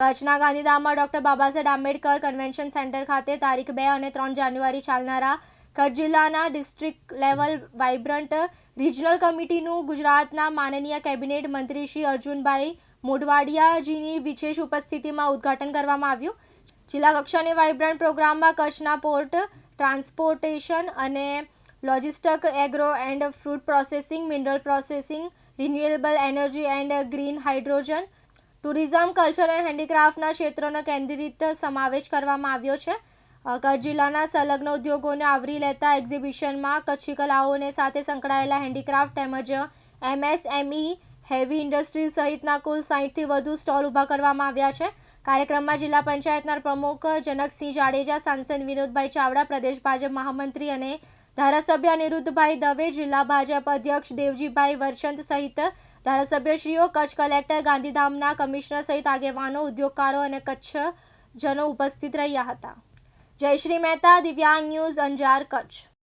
કચ્છના ગાંધીધામમાં doctor Babasaheb Ambedkar convention centre ખાતે તારીખ બે અને ત્રણ જાન્યુઆરી ચાલનારા કચ્છ જિલ્લાના ડિસ્ટ્રિક્ટ લેવલ વાઇબ્રન્ટ રિજનલ કમિટીનું ગુજરાતના માનનીય કેબિનેટ મંત્રી શ્રી અર્જુનભાઈ મોઢવાડિયાજીની વિશેષ ઉપસ્થિતિમાં ઉદ્ઘાટન કરવામાં આવ્યું. જિલ્લા કક્ષાની વાઇબ્રન્ટ પ્રોગ્રામમાં કચ્છના પોર્ટ ટ્રાન્સપોર્ટેશન અને logistic agro and fruit processing, mineral processing, renewable energy and green hydrogen tourism culture and હેન્ડીક્રાફ્ટના ક્ષેત્રોનો કેન્દ્રિત સમાવેશ કરવામાં આવ્યો છે. કચ્છ જિલ્લાના સંલગ્ન ઉદ્યોગોને આવરી લેતા એક્ઝિબિશનમાં કચ્છી કલાઓને સાથે સંકળાયેલા હેન્ડીક્રાફ્ટ તેમજ એમએસએમઈ હેવી ઇન્ડસ્ટ્રીઝ સહિતના કુલ સાહીઠથી વધુ સ્ટોલ ઊભા કરવામાં આવ્યા છે. કાર્યક્રમમાં જિલ્લા પંચાયતના પ્રમુખ જનકસિંહ જાડેજા, સાંસદ વિનોદભાઈ ચાવડા, પ્રદેશ ભાજપ મહામંત્રી અને ધારાસભ્ય અનિરુદ્ધભાઈ દવે, જિલ્લા ભાજપ અધ્યક્ષ દેવજીભાઈ વરચંદ સહિત ધારાસભ્યશ્રીઓ, કચ્છ કલેક્ટર, ગાંધીધામના કમિશનર સહિત આગેવાનો, ઉદ્યોગકારો અને કચ્છ જનો ઉપસ્થિત રહ્યા હતા. જયશ્રી મહેતા, દિવ્યાંગ ન્યૂઝ અંજાર, કચ્છ.